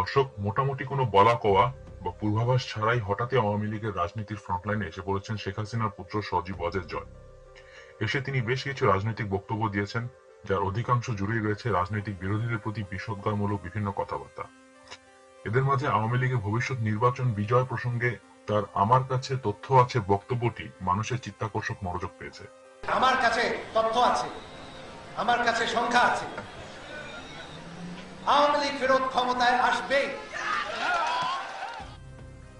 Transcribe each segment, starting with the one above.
দর্শক, মোটামুটি কোনো বলা কওয়া বা পূর্বাভাস ছাড়াই হঠাৎই আওয়ামী লীগের রাজনীতির ফ্রন্টলাইনে এসে পড়েছেন শেখ হাসিনার পুত্র সজীব ওয়াজেদ জয়। এসে তিনি বেশ কিছু রাজনৈতিক বক্তব্য দিয়েছেন, যার অধিকাংশ জুড়েই রয়েছে রাজনৈতিক বিরোধীদের প্রতি বিষোদ্গারমূলক বিভিন্ন কথাবার্তা। এদের মাঝে আওয়ামী লীগের ভবিষ্যৎ নির্বাচন বিজয় প্রসঙ্গে তার আমার কাছে তথ্য আছে বক্তব্যটি মানুষের চিত্তাকর্ষক মনোযোগ পেয়েছে। আমার কাছে তথ্য আছে। আমার কাছে সংখ্যা আছে। আওয়ামী লীগ ফেরত ক্ষমতায় আসবে।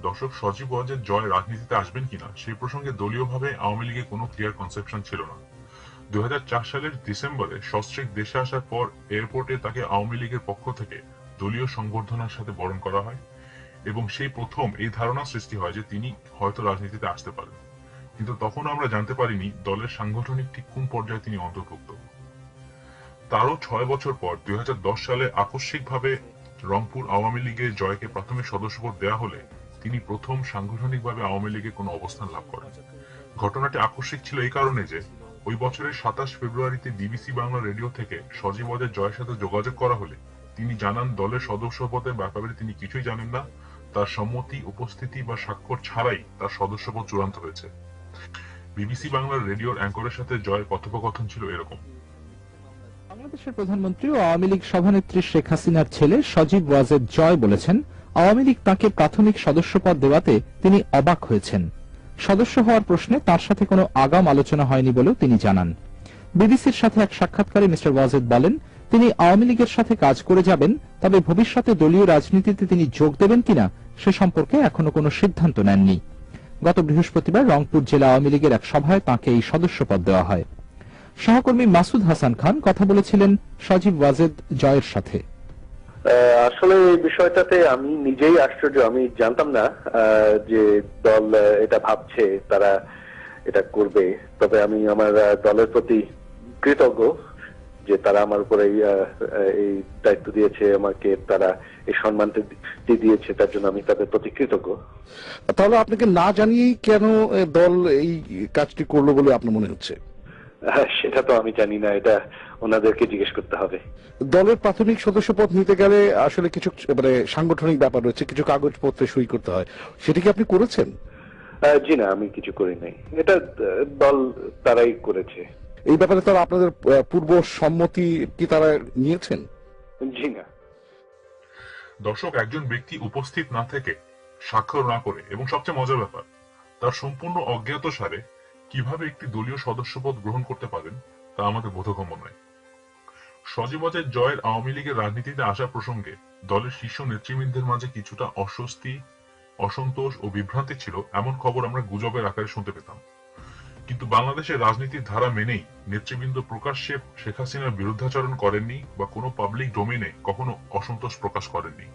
দর্শক, সজীব ওয়াজেদ জয় রাজনীতিতে আসবেন কিনা, সেই প্রসঙ্গে দলীয়ভাবে আওয়ামী লীগের কোনো ক্লিয়ার কনসেপশন ছিল না। দুই সালের ডিসেম্বরে সস্ত্রীক দেশে আসার পর এয়ারপোর্টে তাকে আওয়ামী লীগের পক্ষ থেকে দলীয় সংবর্ধনার সাথে বরণ করা হয় এবং সেই প্রথম এই ধারণা সৃষ্টি হয় যে তিনি হয়তো রাজনীতিতে আসতে পারেন। কিন্তু তখন আমরা জানতে পারিনি দলের সাংগঠনিক ঠিক কোন পর্যায়ে তিনি অন্তর্ভুক্ত। তারও ছয় বছর পর দুই হাজার দশ সালে আকস্মিকভাবে রংপুর আওয়ামী লীগের জয়কে প্রাথমিক সদস্যপদ দেওয়া হলে তিনি প্রথম সাংগঠনিকভাবে আওয়ামী লীগে কোনো অবস্থান লাভ করেন। ঘটনাটি আকস্মিক ছিল এই কারণে যে ওই বছরের সাতাশ ফেব্রুয়ারিতে বিবিসি বাংলা রেডিও থেকে সজীব ওয়াজেদ জয়ের সাথে যোগাযোগ করা হলে তিনি জানান, দলের সদস্যপদের ব্যাপারে তিনি কিছুই জানেন না। তার সম্মতি, উপস্থিতি বা স্বাক্ষর ছাড়াই তার সদস্যপদ চূড়ান্ত হয়েছে। বিবিসি বাংলার রেডিওর অ্যাঙ্করের সাথে জয়ের কথোপকথন ছিল এরকম। বাংলাদেশের প্রধানমন্ত্রী ও আওয়ামী লীগ সভানেত্রী শেখ হাসিনার ছেলে সজীব ওয়াজেদ জয় বলেছেন, আওয়ামী লীগ তাকে প্রাথমিক সদস্যপদ দেওয়াতে তিনি অবাক হয়েছেন। সদস্য হওয়ার প্রশ্নে তার সাথে কোনো আগাম আলোচনা হয়নি বলেও তিনি জানান। বিবিসির সাথে এক সাক্ষাৎকারে মিস্টার ওয়াজেদ বলেন, তিনি আওয়ামী লীগের সাথে কাজ করে যাবেন, তবে ভবিষ্যতে দলীয় রাজনীতিতে তিনি যোগ দেবেন কিনা সে সম্পর্কে এখনও কোনো সিদ্ধান্ত নেননি। গত বৃহস্পতিবার রংপুর জেলা আওয়ামী লীগের এক সভায় তাঁকে এই সদস্যপদ দেওয়া হয়। সহকর্মী মাসুদ হাসান খান কথা বলেছিলেন সজীব ওয়াজেদ জয়ের সাথে। আহ, আসলে এই বিষয়টাতে আমি নিজেই আশ্চর্য আমি জানতাম না আহ, যে দল এটা ভাবছে তারা এটা করবে। তবে আমি আমার দলের প্রতি কৃতজ্ঞ যে তারা আমার উপরে এই, দায়িত্ব দিয়েছে আমাকে তারা এই সম্মানটি দিয়েছে তার জন্য আমি তাদের প্রতি কৃতজ্ঞ। তাহলে আপনাকে না জানিয়েই কেন দল এই কাজটি করল বলে আপনার মনে হচ্ছে? সেটা তো আমি জানি না এটা ওনাদেরকে জিজ্ঞেস করতে হবে। দলের প্রাথমিক সদস্যপদ নিতে গেলে আসলে কিছু মানে সাংগঠনিক ব্যাপার রয়েছে কিছু কাগজপত্রে সই করতে হয়। সেটা কি আপনি করেছেন? জি না আমি কিছু করি নাই। এটা দল তারাই করেছে। এই ব্যাপারে তারা আপনাদের পূর্ব সম্মতি কি তারা নিয়েছেন? জি না। দর্শক একজন ব্যক্তি উপস্থিত না থেকে স্বাক্ষর না করে এবং সবচেয়ে মজার ব্যাপার তার সম্পূর্ণ অজ্ঞাত সারে কীভাবে একটি দলীয় সদস্যপদ গ্রহণ করতে পারেন, তা আমাদের বোধগম্য নয়। সজীবজের জয়ের আওয়ামী লীগের রাজনীতিতে আসা প্রসঙ্গে দলের শীর্ষ নেতৃবৃন্দের মাঝে কিছুটা অস্বস্তি, অসন্তোষ ও বিভ্রান্তি ছিল, এমন খবর আমরা গুজবের আকারে শুনতে পেতাম। কিন্তু বাংলাদেশের রাজনীতির ধারা মেনেই নেতৃবৃন্দ প্রকাশ্যে শেখ হাসিনার বিরুদ্ধাচরণ করেননি বা কোনো পাবলিক ডোমেনে কখনো অসন্তোষ প্রকাশ করেননি।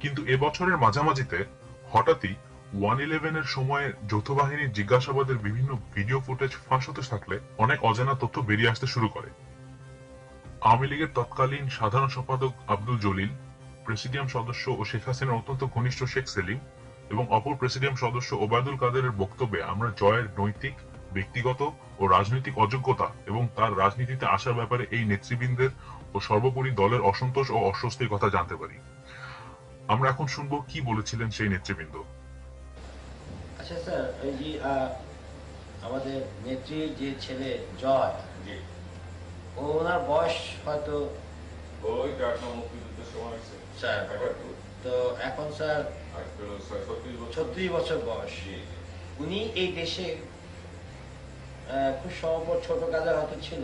কিন্তু এবছরের মাঝামাঝিতে হঠাৎই ওয়ান ইলেভেনের সময়ে যৌথ বাহিনীর জিজ্ঞাসাবাদের বিভিন্ন ভিডিও ফুটেজ ফাঁস হতে থাকলে অনেক অজানা তথ্য বেরিয়ে আসতে শুরু করে। আওয়ামী লীগের তৎকালীন সাধারণ সম্পাদক আব্দুল জলিল, প্রেসিডিয়াম সদস্য ও শেখ হাসিনার অত্যন্ত ঘনিষ্ঠ শেখ সেলিম এবং অপর প্রেসিডিয়াম সদস্য ওবায়দুল কাদেরের বক্তব্যে আমরা জয়ের নৈতিক, ব্যক্তিগত ও রাজনৈতিক অযোগ্যতা এবং তার রাজনীতিতে আসার ব্যাপারে এই নেতৃবৃন্দের ও সর্বোপরি দলের অসন্তোষ ও অস্বস্তির কথা জানতে পারি। আমরা এখন শুনব কি বলেছিলেন সেই নেতৃবৃন্দ। আচ্ছা স্যার এই যে আমাদের যে ছেলে জয় ও ওনার বয়স হয়তো ওই মুক্তিযুদ্ধের সময় হয়েছে। স্যার তো এখন স্যার ছত্রিশ বছর। বয়স। উনি এই দেশে খুব সম্ভব ছোট কাজে হয়তো ছিল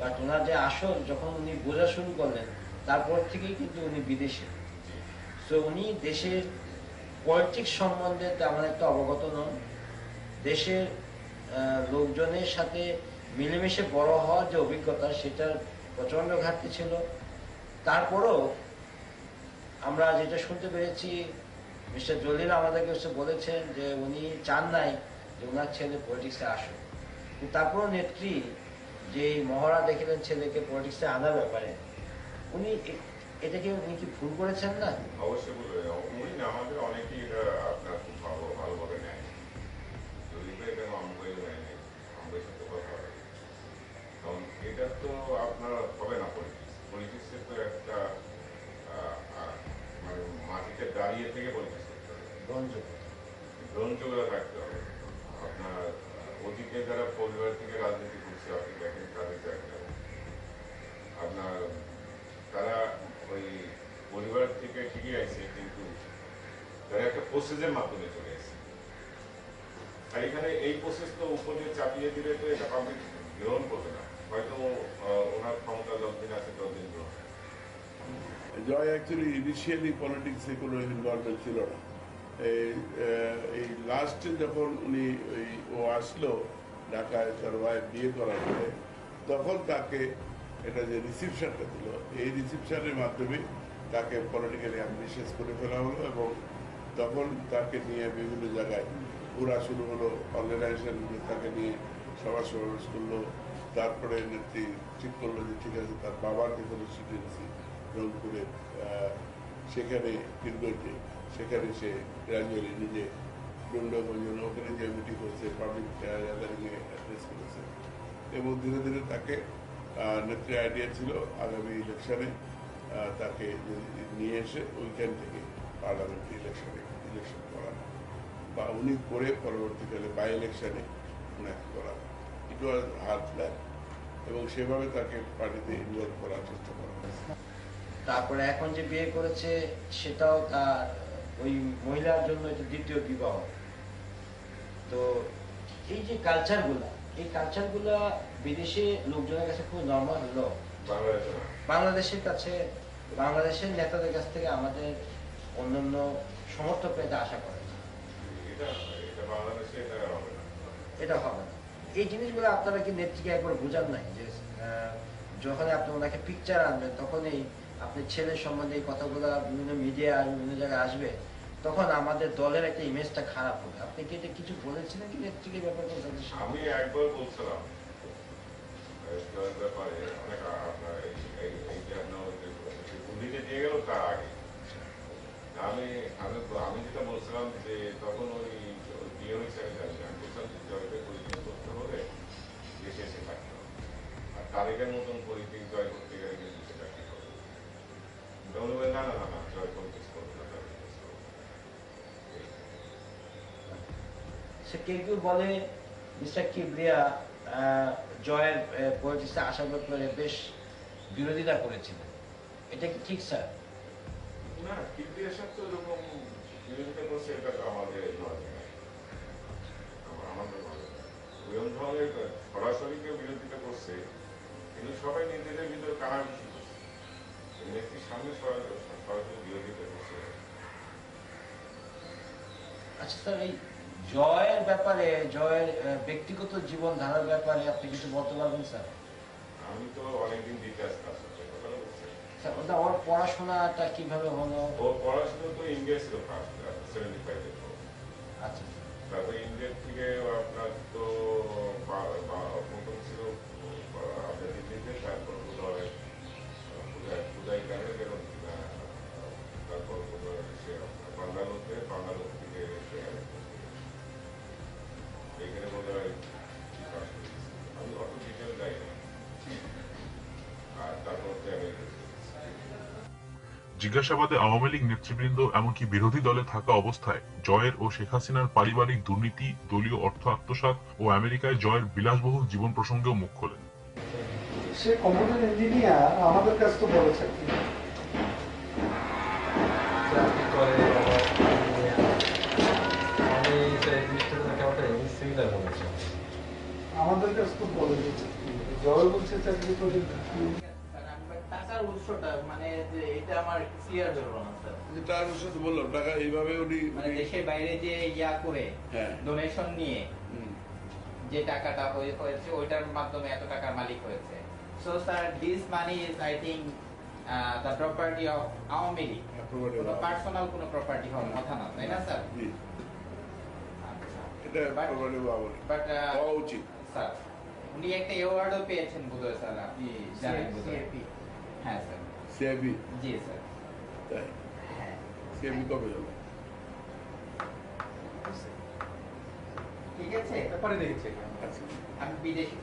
বাট ওনার যে আসল যখন উনি বোঝা শুরু করলেন তারপর থেকেই কিন্তু উনি বিদেশে। তো উনি দেশের পলিটিক্স সম্বন্ধে তেমন একটা অবগত নন। দেশের লোকজনের সাথে মিলেমিশে বড় হওয়ার যে অভিজ্ঞতা, সেটার প্রচণ্ড ঘাটতি ছিল। তারপরও আমরা যেটা শুনতে পেরেছি, মিস্টার জলিল আমাদেরকে এসে বলেছেন যে উনি চান নাই যে ওনার ছেলে পলিটিক্সে আসুক। তারপরও নেত্রী যে মহড়া দেখিলেন ছেলেকে পলিটিক্সে আনার ব্যাপারে, উনি এটাকে উনি কি ভুল করেছেন না? অবশ্যই আমাদের অনেকেই এটা আপনার খুব ভালো ভালোভাবে নেয় যদি নেয় নেই আমাদের সাথে কথা হবে কারণ এটা তো আপনার হবে না পলিটিক্স তো একটা মানে মাটিতে দাঁড়িয়ে থেকে পলিটিক্স করতে হবে। প্রসেসের মাধ্যমে চলে আসছে আর এখানে এই প্রসেস তো উপরে চাপিয়ে দিলে তো এটা পাবলিক গ্রহণ করবে না। হয়তো ওনার ক্ষমতা যতদিন আছে ততদিন গ্রহণ জয় অ্যাকচুয়ালি ইনিশিয়ালি পলিটিক্সে কোনো ইনভলভমেন্ট ছিল না। এই লাস্টে যখন উনি ও আসলো ঢাকায় বিয়ে করার পরে, তখন তাকে এটা যে রিসিপশনটা দিল, এই রিসিপশনের মাধ্যমে তাকে পলিটিক্যালি অ্যাম্বিশিয়াস করে ফেলা হলো এবং তখন তাকে নিয়ে বিভিন্ন জায়গায় ঘোরা শুরু হলো অর্গানাইজেশন তাকে নিয়ে সভা সমাবেশ করল, তারপরে নেত্রী ঠিক করল যে, ঠিক আছে, তার বাবার যে কনস্টিটিউন্সি রংপুরে সেখানে কিরগঞ্জে সেখানে সে গ্রাজুয়ালি নিজে ডন্ডগঞ্জন ওখানে যে মিটিং করেছে পাবলিক গ্যাদারিংয়ে অ্যাড্রেস করেছে। এবং ধীরে ধীরে তাকে নেত্রী আইডিয়া ছিল আগামী ইলেকশনে তাকে নিয়ে এসে ওইখান থেকে পার্লামেন্ট ইলেকশনে ইলেকশন করা। বা উনি করে পরবর্তীকালে বাই ইলেকশনে ওনাকে করা। ইট ওয়াজ হার্ড প্ল্যান এবং সেভাবে তাকে পার্টিতে ইনভলভ করার চেষ্টা করা হয়েছে। তারপরে এখন যে বিয়ে করেছে সেটাও তার ওই মহিলার জন্য এটা দ্বিতীয় বিবাহ। তো এই যে কালচারগুলা এই কালচারগুলা বিদেশে লোকজনের কাছে খুব নর্মাল হলো বাংলাদেশের কাছে বাংলাদেশের নেতাদের কাছ থেকে আমাদের অন্যান্য সমর্থক পেতে আশা করে এটা এটা এটা হবে। না এটা এই জিনিসগুলো আপনারা কি নেত্রীকে একবার বোঝান নাই যে যখন আপনি ওনাকে পিকচার আনবেন, তখনই আপনি ছেলের সম্বন্ধে এই কথাগুলো বিভিন্ন মিডিয়া বিভিন্ন জায়গায় আসবে, তখন আমাদের দলের একটা ইমেজটা খারাপ হবে। আপনি কি এটা কিছু বলেছিলেন কি নেত্রীকে ব্যাপারে আমি একবার বলছিলাম এই জয়ের ব্যাপারে অনেক আ- আপনার এই এই এই যে আপনার ওই যে- যে পুলিশে দিয়ে গেল তার আগে আমি আমি আমি যেটা বলছিলাম যে তখন ওই ওই বিয়ে হয়েছে আমি জানি না। আমি বলছিলাম যে জয়কে পরিচয় করতে হলে দেশে এসে থাকতে হবে তারিখের মতন পরিচয় জয় করতে গেলে কিন্তু সেটা কি হবে তখন না না না না জয় করবে না। সে কেউ কেউ বলে মিস্টার কিবরিয়া জয়ের পলিটিক্সে আসার ব্যাপারে বেশ বিরোধিতা করেছিলেন। এটা কি ঠিক স্যার? না কিন্তু এসব তো এরকম বিরোধিতা করছে এটা তো আমাদের আমাদের ধরনের সরাসরি কেউ বিরোধিতা করছে কিন্তু সবাই নিজেদের ভিতরে কানাঘুষি করছে? নেত্রীর সামনে সরাসরি বিরোধিতা করছে আচ্ছা স্যার এই জয়ের ব্যাপারে জয়ের ব্যক্তিগত জীবন ধারার ব্যাপারে আপনি কিছু বলতে পারবেন স্যার? আমি তো অনেকদিন সাথে স্যার ওটা ওর পড়াশোনাটা কীভাবে হলো? ও পড়াশোনা তো ইন্ডিয়া ছিল ফার্স্ট সেভেন্টি ফাইভে আচ্ছা তারপরে ইন্ডিয়ার থেকে আপনার তো জিজ্ঞাসাবাদে আওয়ামী লীগ নেতৃবৃন্দ এমনকি বিরোধী দলে থাকা অবস্থায় জয়ের ও শেখ হাসিনার পারিবারিক দুর্নীতি দলীয় অর্থ আত্মসাৎ ও আমেরিকায় জয়ের বিলাসবহুল জীবন প্রসঙ্গেও মুখ খোলেন। সে কম্পিউটার ইঞ্জিনিয়ার আমাদের কাছে তো বলেছে। চাকরি আমাদের কাছে তো বলেছে জয় বলছে চাকরি করে উৎসটা মানে যে এটা আমার ক্লিয়ার হলো না স্যার বললাম টাকা এইভাবে উনি মানে দেশের বাইরে যে ইয়া করে হ্যাঁ। ডোনেশন নিয়ে যে টাকাটা হয়েছে ওইটার মাধ্যমে এত টাকার মালিক হয়েছে। So sir this money is I think the property of Awami League কোনো পার্সোনাল কোনো প্রপার্টি হওয়ার কথা না তাই না স্যার আচ্ছা। এটা But- প্রপার্টি বাবুর বাট হওয়া উচিত। স্যার উনি একটা অ্যাওয়ার্ডও পেয়েছেন বোধহয় স্যার আপনি জানেন হ্যাঁ স্যার সিআইবি জি স্যার। তাই? হ্যাঁ। সিআইবি কবে ঠিক আছে? দেখেছি আচ্ছা। আমি বিদেশি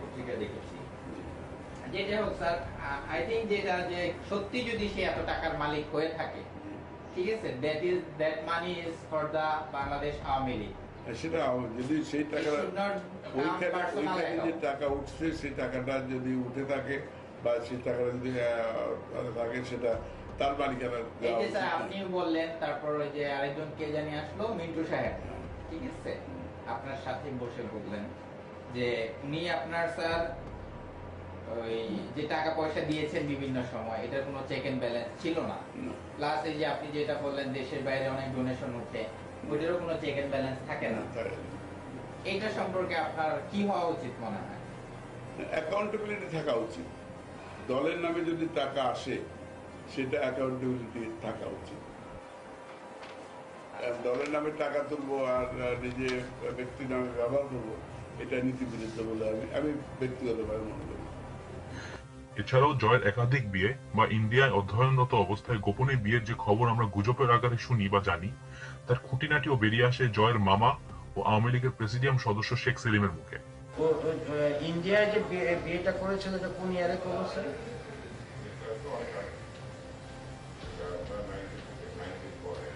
পত্রিকা দেখেছি। যেটা হোক স্যার আই থিঙ্ক যেটা যে সত্যি যদি সে এত টাকার মালিক হয়ে থাকে ঠিক আছে? That is that money is for the Bangladesh Awami League সেটা যদি সেই টাকা ওইখানে যে টাকা উঠছে সেই টাকাটা যদি উঠে থাকে বা সেই টাকাটা যদি আহ, সেটা তার মালিকানা যে। আপনি বললেন তারপর ওই যে আরেকজন কে জানি আসলো? মিন্টু সাহেব। ঠিক আছে? আপনার সাথে বসে বললেন যে উনি আপনার স্যার ওই যে টাকা পয়সা দিয়েছেন বিভিন্ন সময় এটার কোনো চেক এন্ড ব্যালেন্স ছিল না। প্লাস এই যে আপনি যেটা বললেন দেশের বাইরে অনেক ডোনেশন উঠে ওইটারও কোনো চেক এন্ড ব্যালেন্স থাকে না। এইটা সম্পর্কে আপনার কি হওয়া উচিত মনে হয়? অ্যাকাউন্টেবিলিটি থাকা উচিত। দলের নামে যদি টাকা আসে, সেটা অ্যাকাউন্টেবিলিটি থাকা উচিত। দলের নামে টাকা তুলবো আর নিজে ব্যক্তি নামে ব্যবহার করব, এটা নীতি বিরুদ্ধ বলে আমি আমি ব্যক্তিগতভাবে মনে করি। এছাড়াও জয়ের একাধিক বিয়ে বা ইন্ডিয়ায় অধ্যয়নরত অবস্থায় গোপনে বিয়ের যে খবর আমরা গুজবের আকারে শুনি বা জানি, তার খুঁটিনাটিও বেরিয়ে আসে জয়ের মামা ও আওয়ামী লীগের প্রেসিডিয়াম সদস্য শেখ সেলিমের মুখে। ইন্ডিয়ায় যে বিয়েটা করেছিল এটা কোন ইয়ারে করেছিল এটা তো অনেক আগে। এটা আপনার 90 থেকে 90 পরে।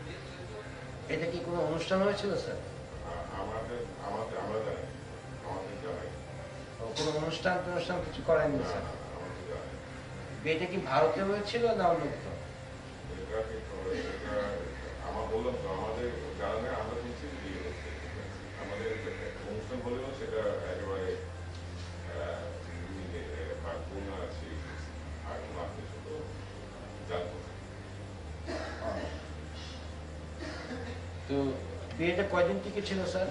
এটা কি কোনো অনুষ্ঠান হয়েছিল, স্যার কোনো অনুষ্ঠান অনুষ্ঠান কিছু করেননি, স্যার বিয়েটা কি ভারতে হয়েছিল না অন্য কোথাও? আমাদের জানা আমরা আমাদের অনুষ্ঠান হলেও সেটা একেবারে আহ, মিলে, বা কোনো আছে আর কোনো আত্মীয় স্বজন জানতো না। তো বিয়েটা কয়দিন থেকে ছিল স্যার?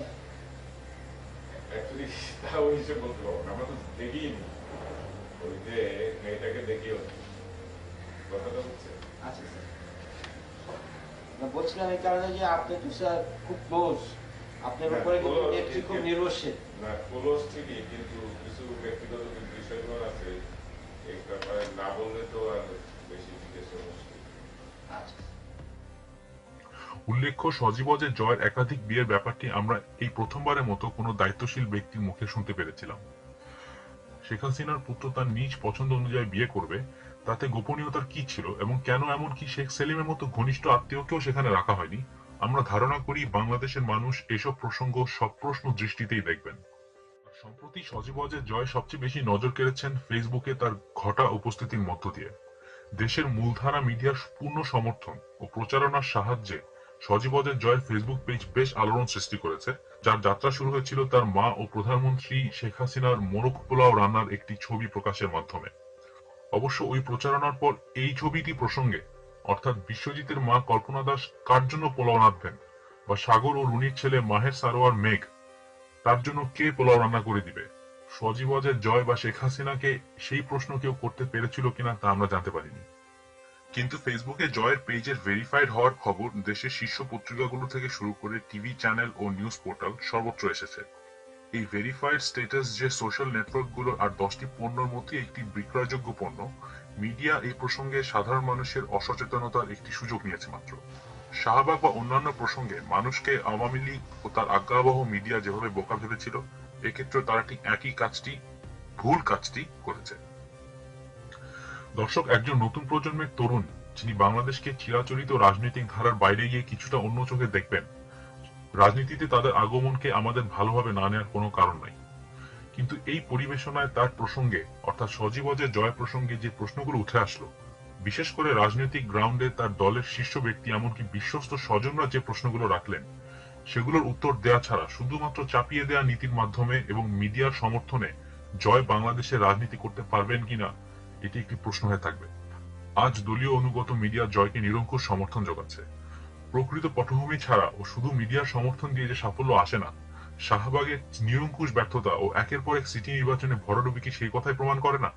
অ্যাকচুয়ালি তা ওই হিসেবে বলতে পারব না আমরা তো দেখিনি। ওই যে মেয়েটাকে দেখিও কথাটা হচ্ছে। আচ্ছা স্যার। বলছিলাম এই কারণে যে আপনি তো স্যার খুব ক্লোজ আপনার উপরে কিন্তু close, খুব নির্ভরশীল। না ক্লোজ ঠিকই কিন্তু কিছু ব্যক্তিগত বিষয়গুলো আছে। এই ব্যাপারে না বললে তো আর বেশি জিজ্ঞেস আচ্ছা উল্লেখ্য, সজীবজের জয়ের একাধিক বিয়ের ব্যাপারটি আমরা এই প্রথমবারের মতো কোনো দায়িত্বশীল ব্যক্তির মুখে শুনতে পেরেছিলাম। শেখ হাসিনার পুত্র তার নিজ পছন্দ অনুযায়ী বিয়ে করবে, তাতে গোপনীয়তার কি ছিল এবং কেন এমনকি শেখ সেলিমের মতো ঘনিষ্ঠ আত্মীয়কেও সেখানে রাখা হয়নি, আমরা ধারণা করি বাংলাদেশের মানুষ এসব প্রসঙ্গ সপ্রশ্ন দৃষ্টিতেই দেখবেন। সম্প্রতি সজীবজের জয় সবচেয়ে বেশি নজর কেড়েছেন ফেসবুকে তার ঘটা উপস্থিতির মধ্য দিয়ে। দেশের মূলধারা মিডিয়ার পূর্ণ সমর্থন ও প্রচারণার সাহায্যে সজীবদের জয়ের ফেসবুক পেজ বেশ আলোড়ন সৃষ্টি করেছে, যার যাত্রা শুরু হয়েছিল তার মা ও প্রধানমন্ত্রী শেখ হাসিনার মোরগ পোলাও রান্নার একটি ছবি প্রকাশের মাধ্যমে। অবশ্য ওই প্রচারণার পর এই ছবিটি প্রসঙ্গে, অর্থাৎ বিশ্বজিতের মা কল্পনা দাস কার জন্য পোলাও রাঁধবেন? বা সাগর ও রুনির ছেলে মাহের সারোয়ার মেঘ, তার জন্য কে পোলাও রান্না করে দিবে? সজীবজের জয় বা শেখ হাসিনাকে সেই প্রশ্ন কেউ করতে পেরেছিল কিনা তা আমরা জানতে পারিনি। কিন্তু ফেসবুকে জয়ের পেজের ভেরিফাইড হওয়ার খবর দেশের শীর্ষ পত্রিকাগুলো থেকে শুরু করে টিভি চ্যানেল ও নিউজ পোর্টাল সর্বত্র এসেছে। এই ভেরিফাইড স্ট্যাটাস যে সোশ্যাল নেটওয়ার্কগুলোর আর দশটি পণ্যের মধ্যে একটি বিক্রয়যোগ্য পণ্য মিডিয়া এই প্রসঙ্গে সাধারণ মানুষের অসচেতনতার একটি সুযোগ নিয়েছে মাত্র। শাহবাগ বা অন্যান্য প্রসঙ্গে মানুষকে আওয়ামী লীগ ও তার আজ্ঞাবহ মিডিয়া যেভাবে বোকা ভেবেছিল, এক্ষেত্রে তারা ঠিক একই কাজটি, ভুল কাজটি করেছে। দর্শক, একজন নতুন প্রজন্মের তরুণ, যিনি বাংলাদেশকে চিরাচরিত রাজনৈতিক ধারার বাইরে গিয়ে কিছুটা অন্য চোখে দেখবেন, রাজনীতিতে তাদের আগমনকে আমাদের ভালোভাবে না নেওয়ার কোনো কারণ নাই। কিন্তু এই পরিবেশনায় তার প্রসঙ্গে, অর্থাৎ সজীবজের জয় প্রসঙ্গে যে প্রশ্নগুলো উঠে আসলো, বিশেষ করে রাজনৈতিক গ্রাউন্ডে তার দলের শীর্ষ ব্যক্তি এমনকি বিশ্বস্ত স্বজনরা যে প্রশ্নগুলো রাখলেন, সেগুলোর উত্তর দেয়া ছাড়া শুধুমাত্র চাপিয়ে দেয়া নীতির মাধ্যমে এবং মিডিয়ার সমর্থনে জয় বাংলাদেশে রাজনীতি করতে পারবেন কিনা এটি একটি প্রশ্ন হয়ে থাকবে। আজ দলীয় অনুগত মিডিয়া জয়কে নিরঙ্কুশ সমর্থন যোগাচ্ছে। প্রকৃত পটভূমি ছাড়া ও শুধু মিডিয়ার সমর্থন দিয়ে যে সাফল্য আসে না, শাহবাগের নিরঙ্কুশ ব্যর্থতা ও একের পর এক সিটি নির্বাচনে ভরাডুবি কি সেই কথাই প্রমাণ করে না?